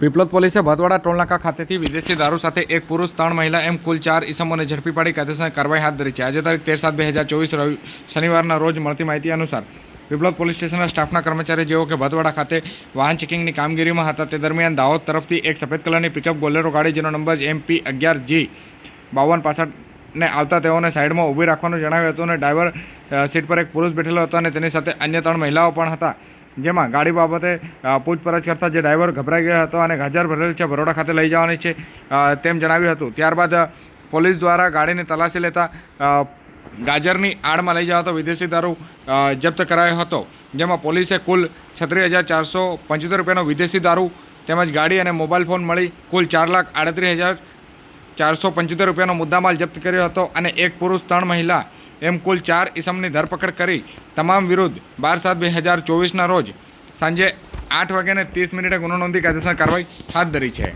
પીપલોદ પોલીસે ભદવાડા ટોલનાકા ખાતેથી વિદેશી દારૂ સાથે એક પુરુષ, ત્રણ મહિલા એમ કુલ ચાર ઇસમોને ઝડપી પાડી કાયદેસર કાર્યવાહી હાથ ધરી છે. આજે તારીખ તેર સાત બે હજાર ચોવીસ શનિવારના રોજ મળતી માહિતી અનુસાર પીપલોદ પોલીસ સ્ટેશનના સ્ટાફના કર્મચારી જેઓ કે ભદવાડા ખાતે વાહન ચેકિંગની કામગીરીમાં હતા તે દરમિયાન દાહોદ તરફથી એક સફેદ કલરની પિકઅપ બોલેરો ગાડી જેનો નંબર એમપી અગિયાર જી બાવન પાસઠને આવતા તેઓને સાઈડમાં ઊભી રાખવાનું જણાવ્યું હતું અને ડ્રાઈવર સીટ પર એક પુરુષ બેઠેલો હતો અને તેની સાથે અન્ય ત્રણ મહિલાઓ પણ હતા. જેમાં ગાડી બાબતે પૂછપરછ કરતા જે ડ્રાઈવર ગભરાઈ ગયો હતો અને ગાજર ભરેલ છે, બરોડા ખાતે લઈ જવાની છે તેમ જણાવ્યું હતું. ત્યારબાદ પોલીસ દ્વારા ગાડીની તલાશી લેતા ગાજરની આડમાં લઈ જવાતો વિદેશી દારૂ જપ્ત કરાયો હતો, જેમાં પોલીસે કુલ છત્રીસ હજાર ચારસો પંચોતેર રૂપિયાનો વિદેશી દારૂ તેમજ ગાડી અને મોબાઈલ ફોન મળી કુલ ચાર લાખ આડત્રીસ હજાર ચારસો પંચોતેર રૂપિયાનો મુદ્દામાલ જપ્ત કર્યો હતો અને એક પુરુષ, ત્રણ મહિલા, એમ કુલ ચાર ઇસમની ધરપકડ કરી. તમામ વિરુદ્ધ બાર સાત બે હજાર ચોવીસના રોજ સાંજે આઠ વાગ્યાને ત્રીસ મિનિટે ગુનો નોંધી કાયદેસર કાર્યવાહી હાથ ધરી છે.